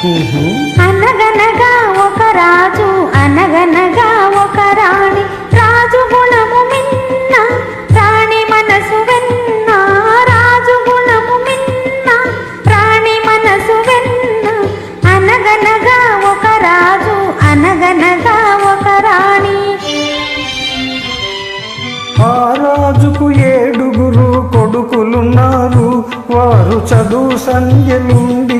అనగనగా ఒక రాజు అనగనగా ఒక రాణి. రాజు గుణము మిన్న రాణి మనసు వెన్న. రాజు గుణము మిన్న రాణి మనసు వెన్న. అనగనగా ఒక రాజు అనగనగా ఒక రాణి. ఆ రాజుకు ఏడుగురు కొడుకులున్నారు. వారు చదువు సంధ్యలుండి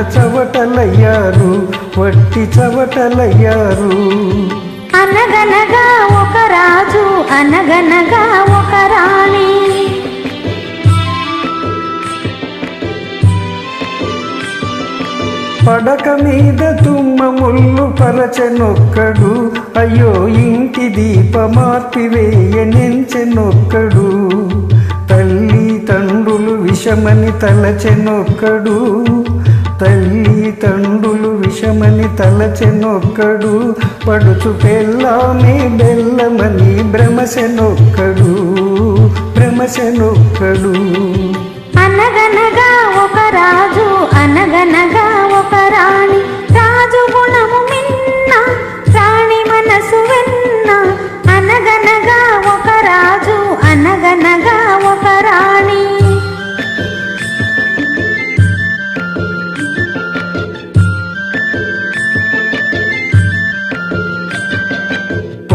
చవటలయ్యారు వట్టి చవటలయ్యారు. అనగనగా ఒక రాజు అనగనగా ఒక రాణి. పడక మీద తుమ్మ ముళ్ళు పరచెనొక్కడు అయ్యో ఇంటి దీప మార్పివేయనెంచెనొక్కడు తల్లి తండ్రులు విషమని తలచెనొక్కడు తల్లి తండ్రులు విషమని తలచెనొక్కడు పడుచు పెళ్ళామే బెల్లమని భ్రమశనొక్కడు భ్రమసెనొక్కడు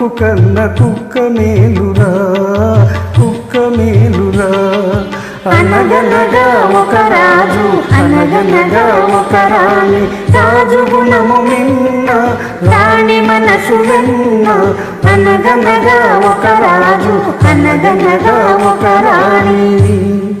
గుండెలేని కొడుకు కన్న కుక్క మేలురా కుక్క మేలురా. అనగనగా ఒక రాజు అనగనగా ఒక రాణి రాజు గుణము మిన్న రాణి మనసు వెన్న. అనగనగా ఒక రాజు అనగనగా ఒక రాణి.